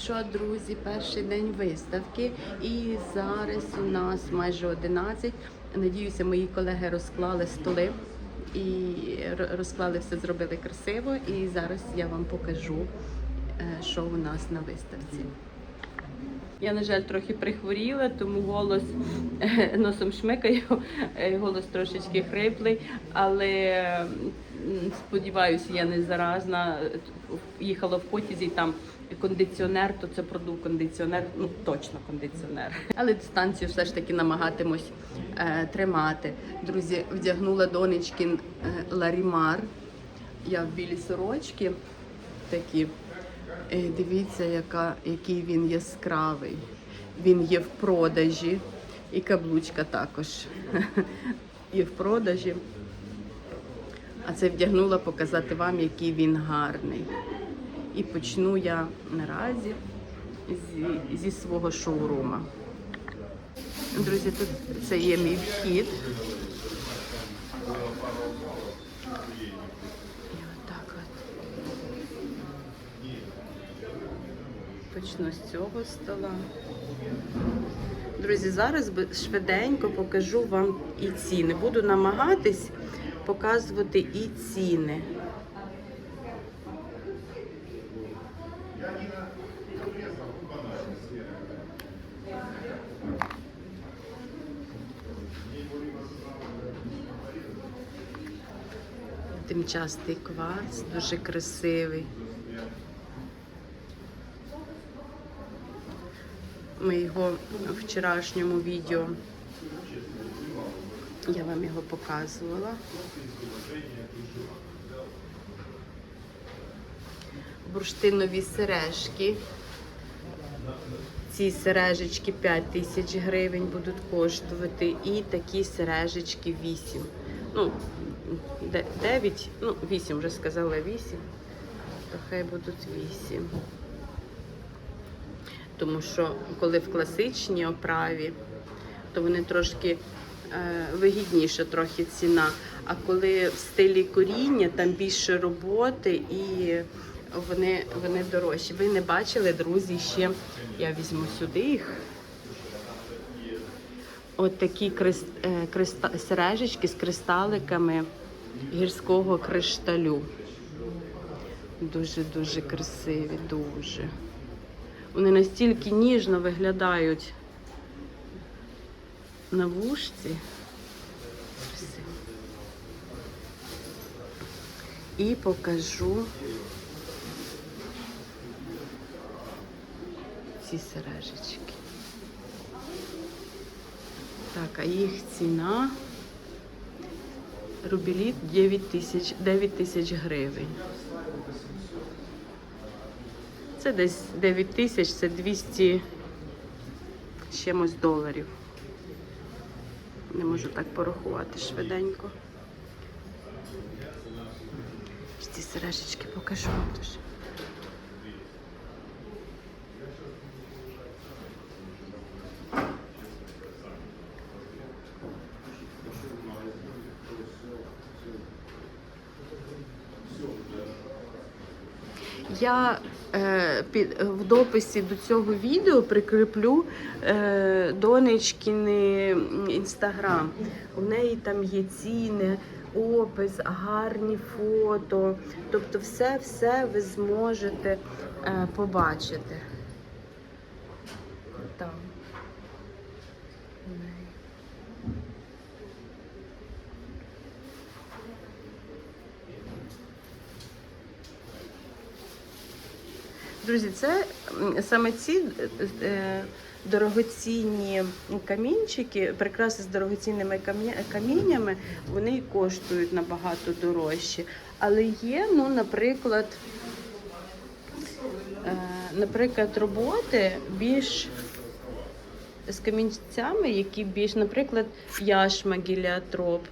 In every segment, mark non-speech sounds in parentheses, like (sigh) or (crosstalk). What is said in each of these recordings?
Що, друзі, перший день виставки, і зараз у нас майже 11. Надіюся, мої колеги розклали столи і розклали все, зробили красиво. І зараз я вам покажу, е, що у нас на виставці. Я, на жаль, трохи прихворіла, тому голос е, носом шмикаю, е, голос трошечки хриплий, але сподіваюся, я не заразна. Їхала в потязі, там кондиціонер, то це продув кондиціонер, ну точно кондиціонер. Але дистанцію все ж таки намагатимось е, тримати. Друзі, вдягнула донечкин е, ларімар. Я в білій сорочці такі. Е, Дивіться, яка, який він яскравий. Він є в продажі. І каблучка також (laughs) є в продажі. А це вдягнула показати вам, який він гарний. І почну я наразі зі, зі свого шоурума. Друзі, тут це є мій вхід. І отак от. Почну з цього стола. Друзі, зараз швиденько покажу вам і ціни. Буду намагатись показувати і ціни. Тимчастий кварц, дуже красивий. Ми його в вчорашньому відео. Я вам його показувала. Бурштинові сережки. Ці сережечки 5 тисяч гривень будуть коштувати. І такі сережечки 8. Ну, 9, ну, 8 вже сказала 8. То хай будуть 8 тому що коли в класичній оправі, то вони трошки е, вигідніша трохи ціна. А коли в стилі коріння, там більше роботи і вони, вони дорожчі. Ви не бачили, друзі, ще я візьму сюди їх. От такі крис, е, криста, сережечки з кристаликами гірського кришталю. Дуже-дуже красиві, дуже. Вони настільки ніжно виглядають на вушці. І покажу ці сережечки. Так, а їх ціна рубіліт 9 тисяч 9 тисяч гривень. Це десь 9 тисяч, це 200 з чимось доларів. Не можу так порахувати швиденько. Ці сережечки покажу вам теж. Я е, під, в дописі до цього відео прикріплю е, донечкини інстаграм. У неї там є ціни, опис, гарні фото. Тобто все-все ви зможете е, побачити. Там. У неї. Друзі, це саме ці е, дорогоцінні камінчики, прикраси з дорогоцінними каміннями, вони коштують набагато дорожче. Але є, ну, наприклад, е, наприклад, роботи більш з камінцями, які більш, наприклад, яшма гіліатроп.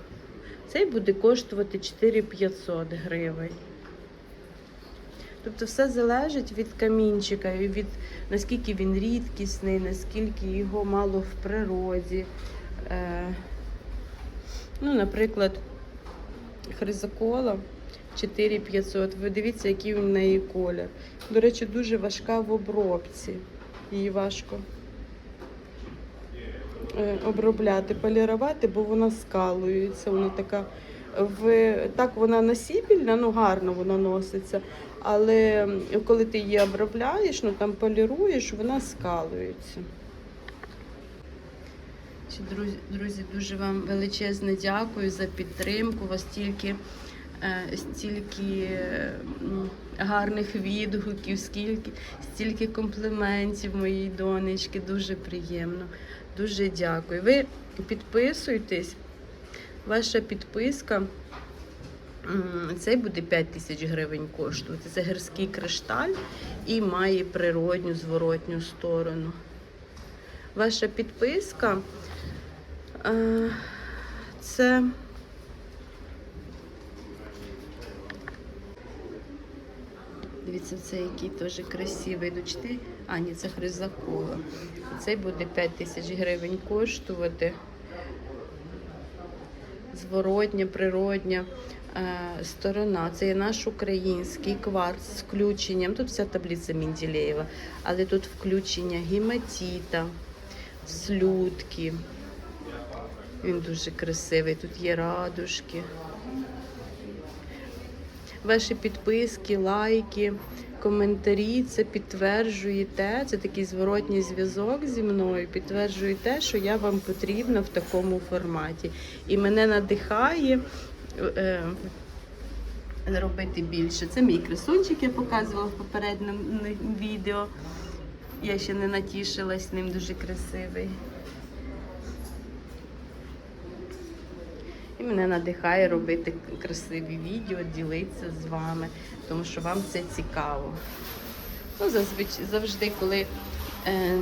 Цей буде коштувати 4500 гривень. Тобто все залежить від камінчика і від наскільки він рідкісний, наскільки його мало в природі. Е, ну, наприклад, хризокола 4500. Ви дивіться, який у неї колір. До речі, дуже важка в обробці. Її важко е, обробляти, полірувати, бо вона скалується. Вона така в так вона носібільна, ну гарно вона носиться. Але коли ти її обробляєш, ну там поліруєш, вона скалується. Друзі, друзі, дуже вам величезне дякую за підтримку. У вас стільки, е, стільки е, гарних відгуків, скільки, стільки компліментів моїй донечки. Дуже приємно. Дуже дякую. Ви підписуйтесь. Ваша підписка. Цей буде 5 тисяч гривень коштувати. Це гірський кришталь і має природню зворотню сторону. Ваша підписка е, це. Дивіться, це який теж красивий. До 4... А, ні, це хризакова. Цей буде 5 тисяч гривень коштувати. Зворотня, природня е, сторона. Це є наш український кварц з включенням. Тут вся таблиця Мінділеєва, але тут включення гематіта, слюдки. Він дуже красивий. Тут є радужки. Ваші підписки, лайки, коментарі це підтверджує те, це такий зворотній зв'язок зі мною, підтверджує те, що я вам потрібна в такому форматі. І мене надихає е, робити більше. Це мій красунчик, я показувала в попередньому відео. Я ще не натішилась ним, дуже красивий. І мене надихає робити красиві відео, ділитися з вами, тому що вам це цікаво. Ну, зазвичай завжди, коли е,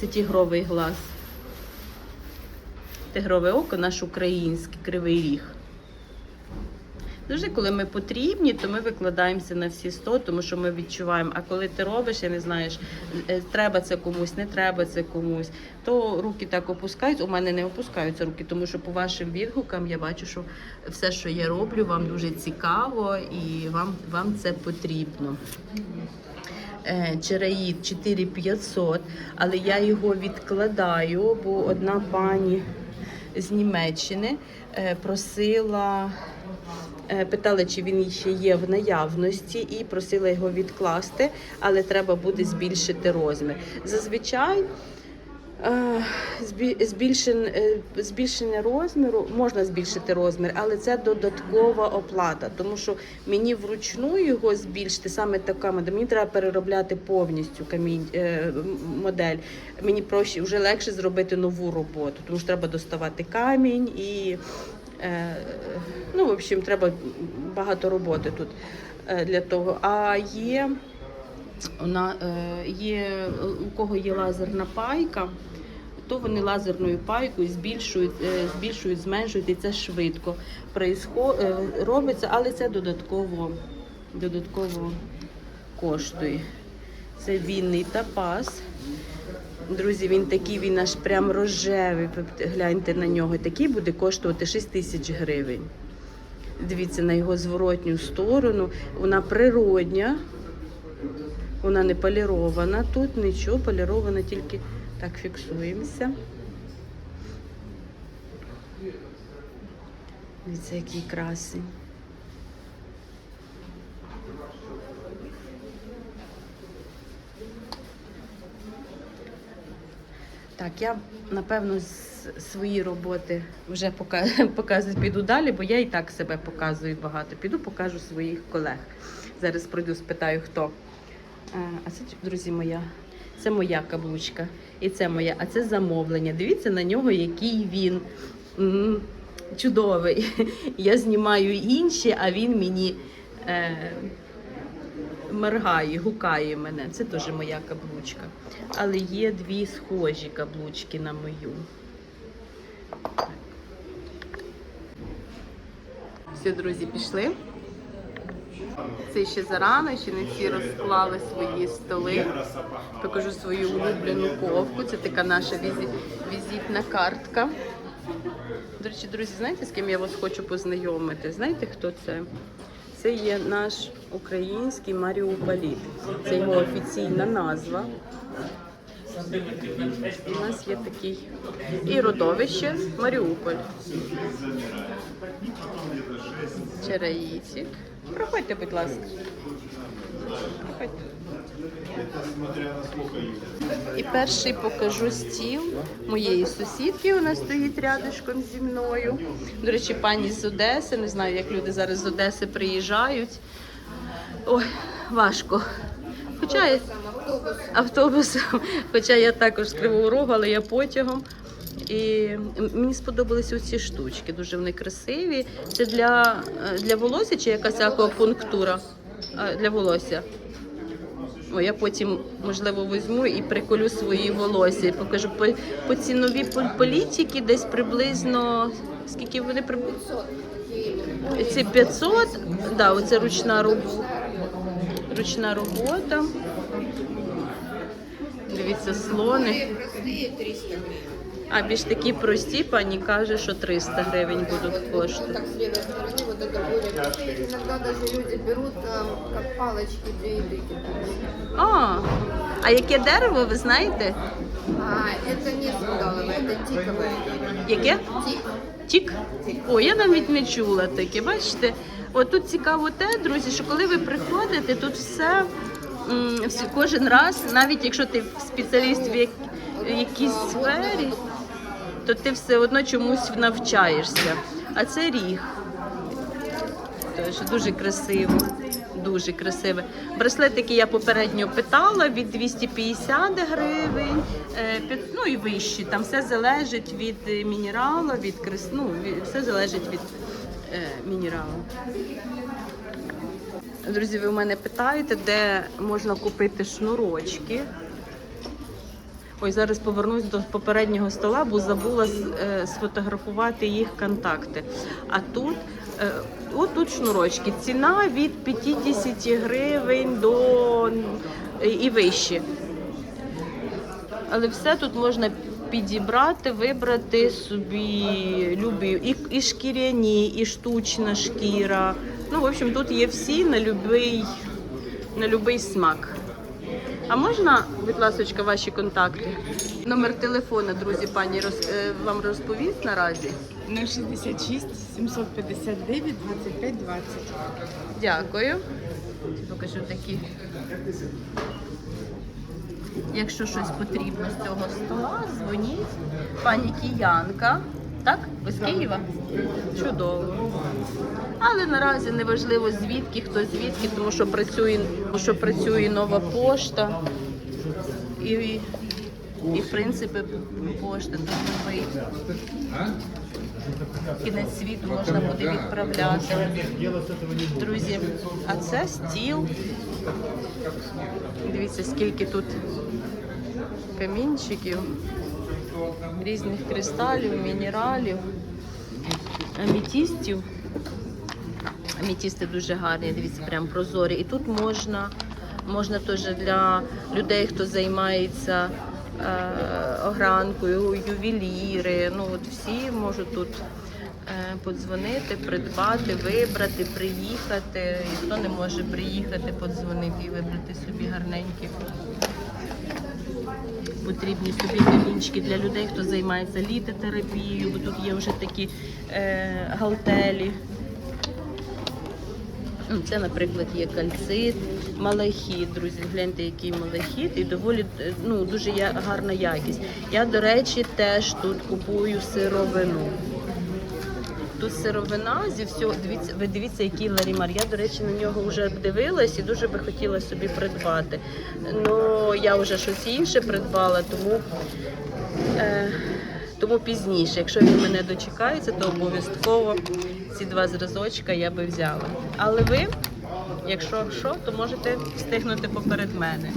це тігровий глаз. Тигрове око наш український кривий ріг. Завжди, коли ми потрібні, то ми викладаємося на всі 100, тому що ми відчуваємо. А коли ти робиш, я не знаєш, е, треба це комусь, не треба це комусь, то руки так опускаються. У мене не опускаються руки, тому що по вашим відгукам я бачу, що все, що я роблю, вам дуже цікаво і вам, вам це потрібно. Е, Чераїд 4500, але я його відкладаю, бо одна пані з Німеччини е, просила, е, питала, чи він ще є в наявності, і просила його відкласти, але треба буде збільшити розмір. Зазвичай. е, е, Збільшення розміру можна збільшити розмір, але це додаткова оплата, тому що мені вручну його збільшити саме така модель. Мені треба переробляти повністю камінь модель. Мені проще вже легше зробити нову роботу, тому що треба доставати камінь і ну, в общем, треба багато роботи тут е, для того. А є вона е, є у кого є лазерна пайка, то вони лазерною пайкою збільшують, е, збільшують, зменшують, і це швидко е, робиться, але це додатково, додатково коштує. Це вінний тапас. Друзі, він такий, він аж прям рожевий. Гляньте на нього. Такий буде коштувати 6 тисяч гривень. Дивіться на його зворотню сторону. Вона природня. Вона не полірована. Тут нічого, полірована, тільки так фіксуємося. Дивіться, який красень. Так, я напевно свої роботи вже пока- (laughs) показую, піду далі, бо я і так себе показую багато. Піду покажу своїх колег. Зараз пройду, спитаю, хто. Е, А це, друзі, моя. Це моя каблучка. І це моя, а це замовлення. Дивіться на нього, який він чудовий. (laughs) Я знімаю інші, а він мені е, моргає, гукає мене. Це теж моя каблучка. Але є дві схожі каблучки на мою. Все, друзі, пішли. Це ще зарано, ще не всі розклали свої столи. Покажу свою улюблену ковку. Це така наша візитна картка. До речі, друзі, знаєте, з ким я вас хочу познайомити? Знаєте, хто це? Це є наш український Маріуполіт. Це його офіційна назва. У нас є такий і родовище Маріуполь. Чераїсік. Проходьте, будь ласка. Проходьте. І перший покажу стіл моєї сусідки. Вона стоїть рядышком зі мною. До речі, пані з Одеси. Не знаю, як люди зараз з Одеси приїжджають. Ой, важко. Хоча я автобусом, хоча я також з Кривого Рогу, але я потягом. І мені сподобалися ці штучки, дуже вони красиві. Це для, е, для волосся чи якась акупунктура? Для волосся. О, я потім, можливо, візьму і приколю свої волосся. І покажу по, по ціновій політики десь приблизно. Скільки вони приблизно? Це 500, да, оце ручна робота. Ручна робота. Дивіться, слони. 300 гривен. А більш такі прості, пані каже, що 300 гривень будуть Вот коштувати. так с левой стороны, вот это более простые. Иногда даже люди берут там, как палочки для еды кидают. А, а яке дерево, ви знаєте? А, это не сандаловое, это тиковое дерево. Яке? Тик. Тік? О, я навіть не чула таке. Бачите? От тут цікаво те, друзі, що коли ви приходите, тут все, м, всі- кожен раз, навіть якщо ти спеціаліст в, як, в якійсь сфері, то ти все одно чомусь навчаєшся. А це ріг. Тож дуже красиво. Дуже красиве. Браслетики я попередньо питала від 250 гривень, е, ну і вищі. Там все залежить від е, мінералу, від крес... ну, все залежить від е, мінералу. Друзі, ви у мене питаєте, де можна купити шнурочки. Ой, зараз повернусь до попереднього стола, бо забула е, сфотографувати їх контакти. А тут, е, от тут шнурочки. Ціна від 50 гривень до і вище. Але все тут можна підібрати, вибрати собі любі і, і шкіряні, і штучна шкіра. Ну, в общем, тут є всі на любий, на любий смак. А можна, будь ласка, ваші контакти? Номер телефона, друзі, пані роз, е, вам розповість наразі. 066 759 25 20. Дякую. Покажу такі. Якщо щось потрібно з цього стола, дзвоніть. Пані Киянка. Так? Ви з Києва? Чудово. Але наразі не важливо звідки, хто звідки, тому що працює, тому що працює нова пошта. І, і в принципі пошта тут новий. Кінець світу можна буде відправляти. Друзі, а це стіл. Дивіться, скільки тут камінчиків, різних кристалів, мінералів, амітістів. Амітісти дуже гарні, дивіться, прям прозорі. І тут можна, можна теж для людей, хто займається е, огранкою, ювеліри. Ну от всі можуть тут е, подзвонити, придбати, вибрати, приїхати. І хто не може приїхати, подзвонити і вибрати собі гарненькі. Потрібні собі камінчики для людей, хто займається літотерапією, бо тут є вже такі е, галтелі. Ну, Це, наприклад, є кальцит, малахіт. Друзі, гляньте, який малахіт, і доволі е, ну, дуже гарна якість. Я, до речі, теж тут купую сировину. Тут сировина зі всього. Дивіться, ви дивіться, який ларімар. Я, до речі, на нього вже дивилась і дуже би хотіла собі придбати. Ну, я вже щось інше придбала, тому. Е, тому пізніше, якщо він мене дочекається, то обов'язково ці два зразочка я би взяла. Але ви, якщо що, то можете встигнути поперед мене.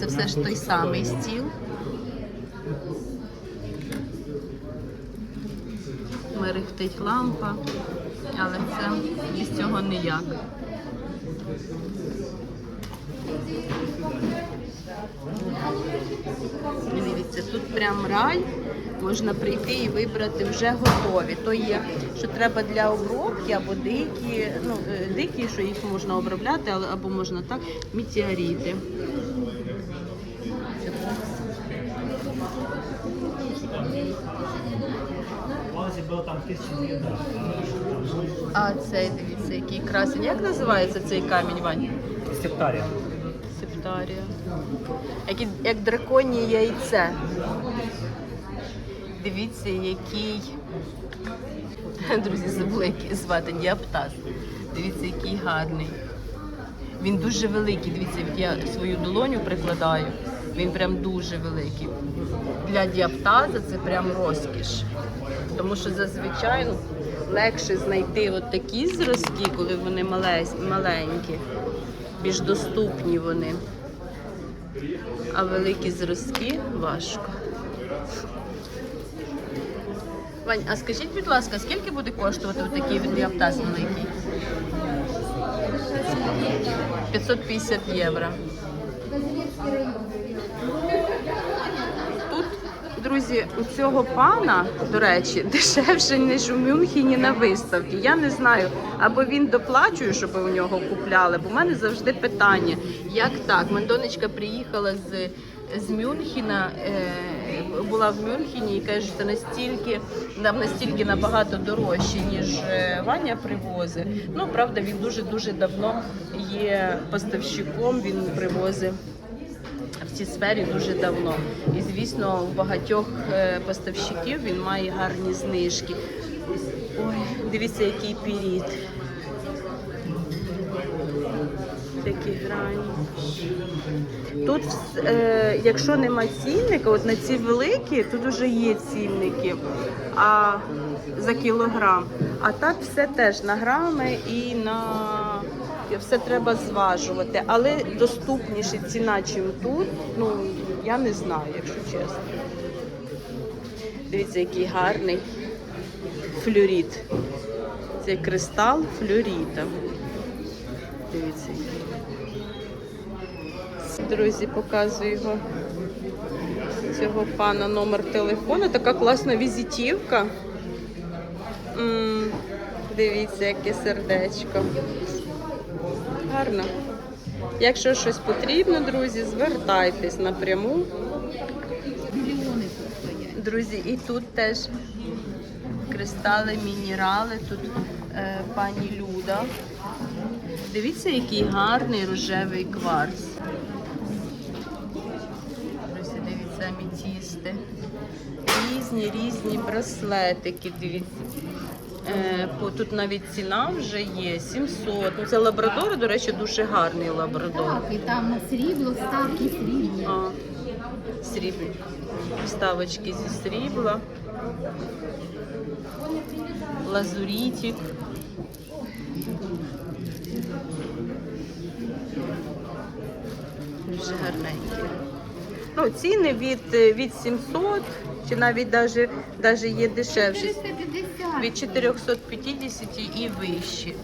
Це все ж той самий стіл. Мерехтить лампа, але це без цього ніяк. Дивіться, тут прям рай. Можна прийти і вибрати вже готові. То є, що треба для обробки або дикі, ну е, дикі, що їх можна обробляти, або можна так, міціаріти. Было там лет. А цей дивіться, який красень. Як називається цей камінь, Вань? Септария. Септарія. Як, як драконє яйце. Дивіться, який. Друзі, забули, як звати діаптаз. Дивіться, який гарний. Він дуже великий. Дивіться, я свою долоню прикладаю. Він прям дуже великий. Для діаптаза це прям розкіш. Тому що зазвичай легше знайти от такі зразки, коли вони маленькі більш доступні вони. А великі зразки важко. Вань, а скажіть, будь ласка, скільки буде коштувати такий діаптаз великий? 550 євро. Друзі, у цього пана, до речі, дешевше, ніж у Мюнхені на виставці. Я не знаю, або він доплачує, щоб у нього купляли, бо в мене завжди питання, як так? Мендонечка приїхала з, з Мюнхена, е, була в Мюнхені і каже, що настільки, нам настільки набагато дорожче, ніж е, Ваня привозить. Ну, правда, він дуже-дуже давно є поставщиком, він привозить цій сфері дуже давно. І звісно, у багатьох е, поставщиків він має гарні знижки. Ой, дивіться, який піріт. Такі грані. Тут, е, якщо нема цінника, от на ці великі, тут вже є цінники а, за кілограм. А так все теж на грами і на все треба зважувати. Але доступніше ціна, чим тут, ну я не знаю, якщо чесно. Дивіться, який гарний флюорит. Це кристал флюорита. Дивіться. Друзі, показую його цього пана номер телефону. Така класна візитівка. М, Дивіться, яке сердечко. Гарно. Якщо щось потрібно, друзі, звертайтесь напряму. Друзі, і тут теж кристали, мінерали. Тут е, пані Люда. Дивіться, який гарний рожевий кварц. Друзі, дивіться, амітісти. Різні, різні браслетики, дивіться. Е, тут навіть ціна вже є 700. Ну, це лабрадор, до речі, дуже гарний лабрадор. Так, і там на срібло, ставки срібні. А, срібні. Вставочки зі срібла. Лазурітик. Дуже гарненькі. Ну, ціни від, від 700 чи навіть даже, даже є дешевші. 450. Від 450 і вищі.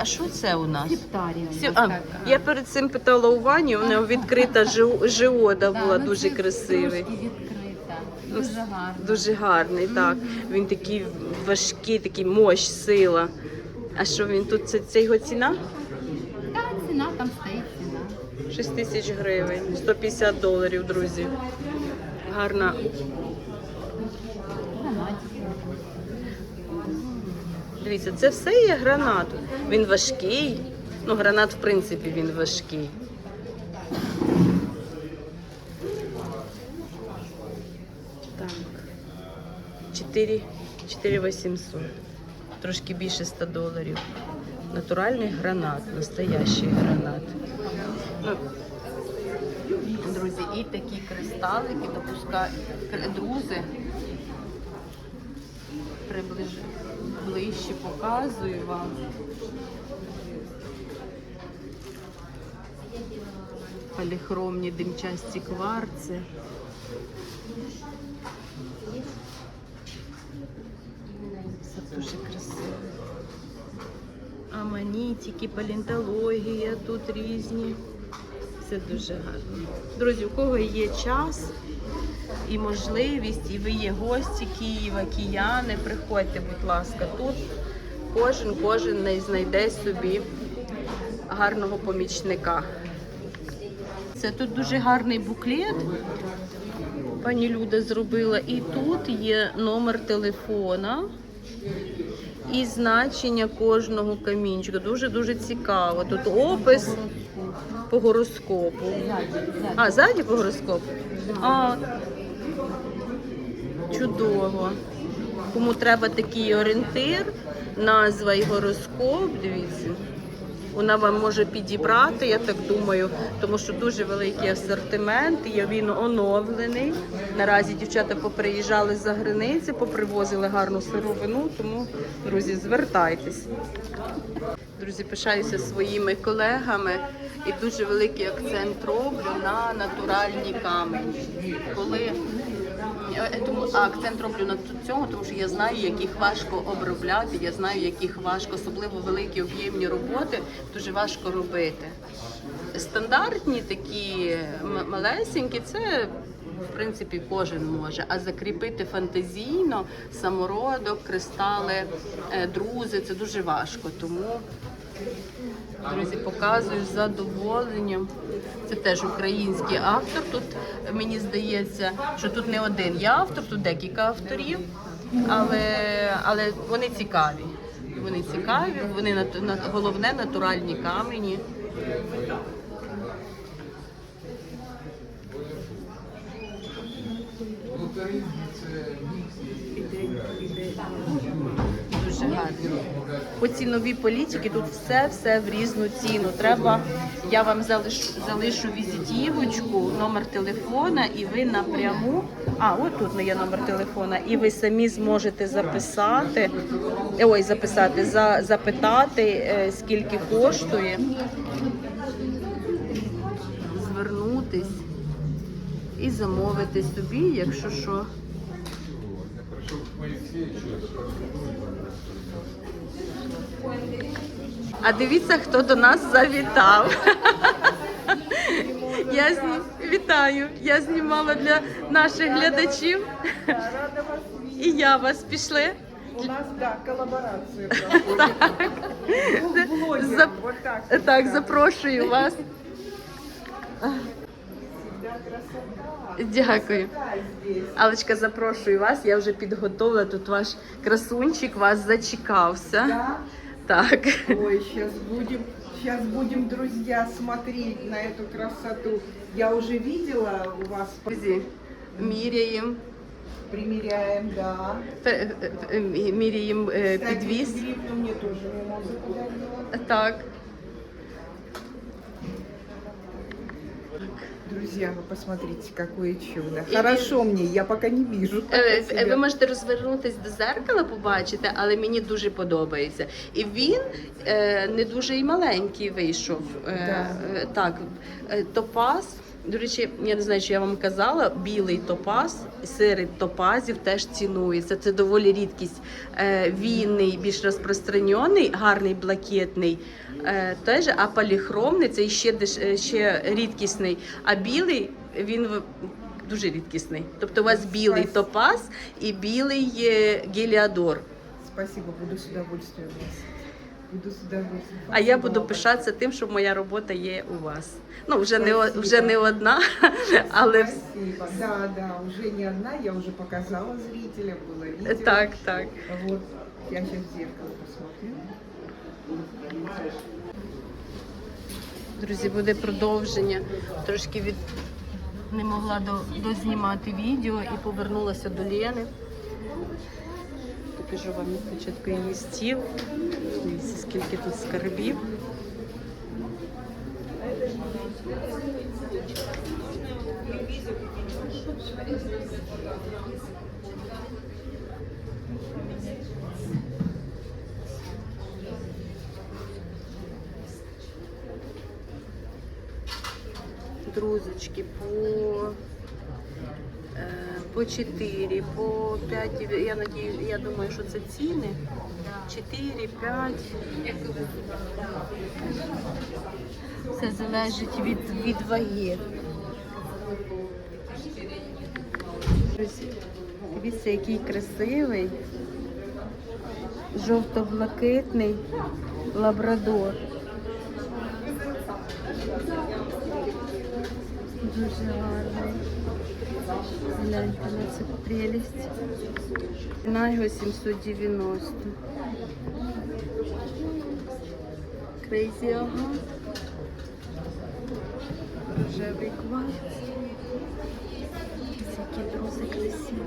А що це у нас? Септарія. Сі- А, я перед цим питала у Вані, у нього відкрита (laughs) жи- жиода була дуже красивий. Відкрита. Ну, Дуже гарно. Дуже гарний, так. Він такий важкий, такий мощ, сила. А що він тут? Це, це його ціна? Та ціна там стоїть ціна. 6 тисяч гривень, 150 доларів, друзі. Гарна. Дивіться, це все є гранат. Він важкий. Ну, гранат, в принципі, він важкий. Так. 4, 4 800. Трошки більше 100 доларів. Натуральний гранат, настоящий гранат. Ну, друзі, і такі кристалики допускають друзи. Приближу ближче показую вам. Поліхромні димчасті кварци. Це дуже красиво. Аманітики, палеонтологія тут різні. Це дуже гарно. Друзі, у кого є час і можливість, і ви є гості Києва, кияни, приходьте, будь ласка, тут кожен, кожен не знайде собі гарного помічника. Це тут дуже гарний буклет. Пані Люда зробила. І тут є номер телефона і значення кожного камінчика. Дуже-дуже цікаво. Тут опис по гороскопу. А, ззаді по гороскопу? А, чудово. Кому треба такий орієнтир, назва і гороскоп, дивіться. Вона вам може підібрати, я так думаю, тому що дуже великий асортимент, і він оновлений. Наразі дівчата поприїжджали за границі, попривозили гарну сировину, тому, друзі, звертайтесь. Друзі, пишаюся своїми колегами і дуже великий акцент роблю на натуральні камені. Коли Тому акцент роблю на цьому, тому що я знаю, як їх важко обробляти. Я знаю, як їх важко, особливо великі об'ємні роботи, дуже важко робити. Стандартні такі малесенькі, це в принципі кожен може. А закріпити фантазійно самородок, кристали, е, друзи це дуже важко. Тому Друзі, показую з задоволенням. Це теж український автор. Тут мені здається, що тут не один є автор, тут декілька авторів, але, але вони цікаві. Вони цікаві, вони нат- на- головне натуральні камені. Дуже гарно. По ціновій політики тут все все в різну ціну. Треба, я вам залишу, залишу візитівочку, номер телефона, і ви напряму. А, от тут є номер телефона, і ви самі зможете записати. Ой, записати, за, запитати, е, скільки коштує. Звернутись і замовити собі, якщо що. А дивіться, хто до нас завітав. Я зні... Вітаю! Я знімала для наших глядачів. І я вас пішли. У нас. Двух За- так. Так, запрошую вас. Дякую. Алечка, запрошую вас. Я вже підготовила. Тут ваш красунчик вас зачекався. Да? Так. Ой, сейчас будем, сейчас будем, друзья, смотреть на эту красоту. Я уже видела у вас, Друзі, міряємо. примеряем, да. Пе- е, е, Міряємо е, Кстати, підвіз. грифну мне тоже мимоза подарила. Так. Друзья, вы посмотрите, какое чудо. Хорошо мне, я пока не вижу. Е, себя. Ви можете розвернутись до зеркала, побачити, але мені дуже подобається. І він е, не дуже і маленький вийшов. Е, Да. е, так, е, топаз. До речі, я не знаю, чи я вам казала, білий топаз, серед топазів теж цінується. Це доволі рідкість. Е, вінний, більш розпространений, гарний блакитний. Е, теж, а поліхромний це ще, е, ще рідкісний. А білий він дуже рідкісний. Тобто у вас білий Спасибо. топаз і білий геліадор. Спасибо, буду с удовольствием. Буду с удовольствием. А я буду пишатися тим, що моя робота є у вас. Ну, вже не, вже не одна, (laughs) але Спасибо. Да, да, уже не одна, я уже показала зрителям, было видео. так, так. Вот, я сейчас в зеркало посмотрю. Друзі, буде продовження. Трошки від не могла до, дознімати відео і повернулася до Лени. Покажу вам спочатку її стіл. Дивіться, скільки тут скарбів. Thank по, е, по по 4, по 5, я надію, я думаю, що це ціни. 4, 5. Все залежить від, від ваги. Дивіться, який красивий, жовто-блакитний лабрадор. Дуже гарний. Гляньте на цю прелість. Ціна його 790. Крейзі, ага. Рожевий кварц. Які друзі красиві.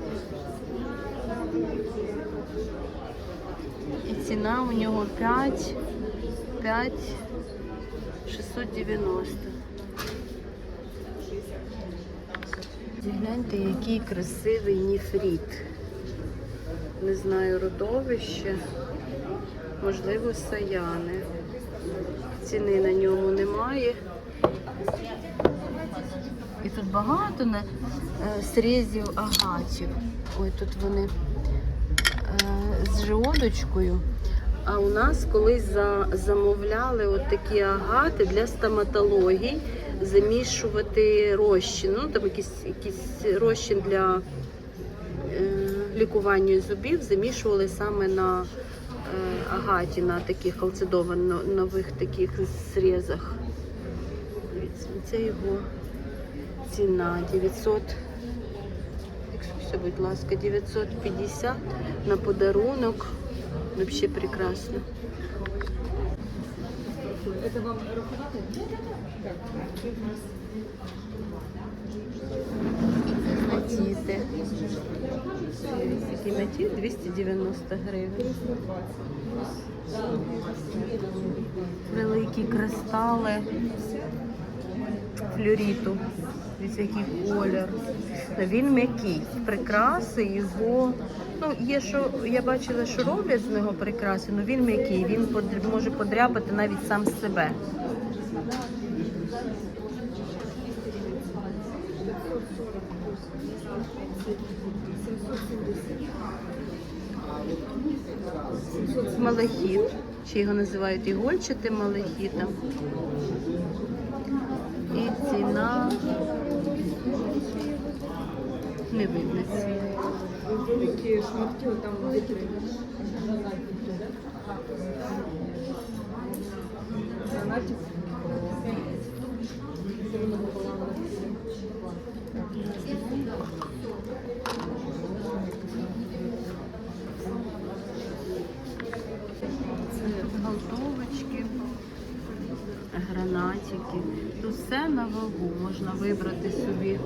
І ціна у нього 5, 5, 690. Гляньте, який красивий ніфріт. Не знаю, родовище, можливо, саяни. Ціни на ньому немає. І тут багато на е, срізів агатів. Ой, тут вони е, з жодочкою. А у нас колись за, замовляли от такі агати для стоматології, замішувати розчин. Ну, там якийсь, якийсь розчин для е, лікування зубів замішували саме на е, агаті, на таких нових таких срізах. Це його ціна 900. Якщо, будь ласка, 950 на подарунок. Вообще прекрасно. Матіти. Такий матіт 290 гривень. Великі кристали флюоріту. Дивіться, який колір. Він м'який. Прикраси його. Ну, є що, я бачила, що роблять з нього прикраси, але він м'який, він може подряпати навіть сам себе. Малахіт. Чи його називають ігольчатим малахітом. І ціна не видно ціни. Великі шматки, там витри. Гранатик. Галтовочки, гранатики. Тут все на вагу можна вибрати собі.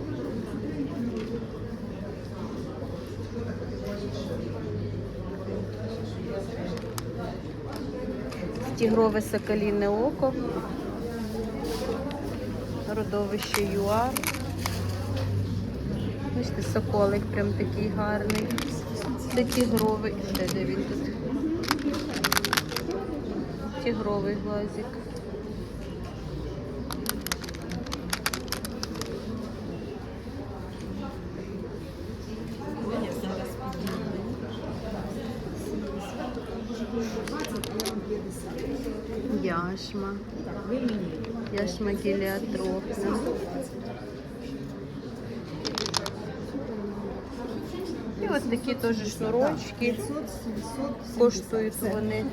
Тігрове соколіне око. Родовище ЮАР. Бачите, соколик прям такий гарний. Це тігровий. Де, де він тут? Тігровий глазик. Яшма. Яшма геліотропна. І ось такі теж шнурочки. Коштують вони.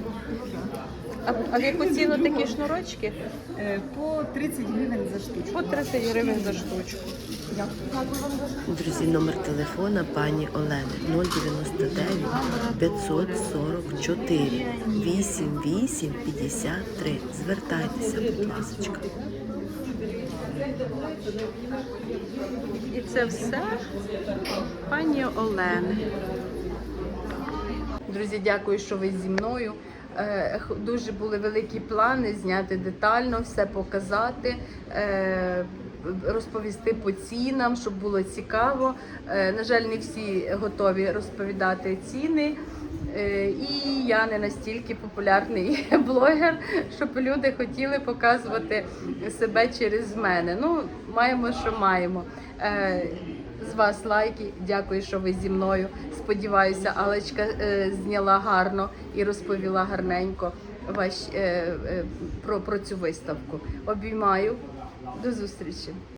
А, а в яку ціну такі шнурочки? Е, По 30 гривень за штучку. По 30 гривень за штучку. Друзі, номер телефона пані Олени 099 544 88 53. Звертайтеся, будь ласка. І це все пані Олени. Друзі, дякую, що ви зі мною. Е, Дуже були великі плани зняти детально, все показати, е, розповісти по цінам, щоб було цікаво. Е, На жаль, не всі готові розповідати ціни. Е, І я не настільки популярний (laughs) блогер, щоб люди хотіли показувати себе через мене. Ну, маємо, що маємо. Е, З вас лайки. Дякую, що ви зі мною. Сподіваюся, Алечка е, зняла гарно і розповіла гарненько ваш, про, про цю виставку. Обіймаю. До зустрічі.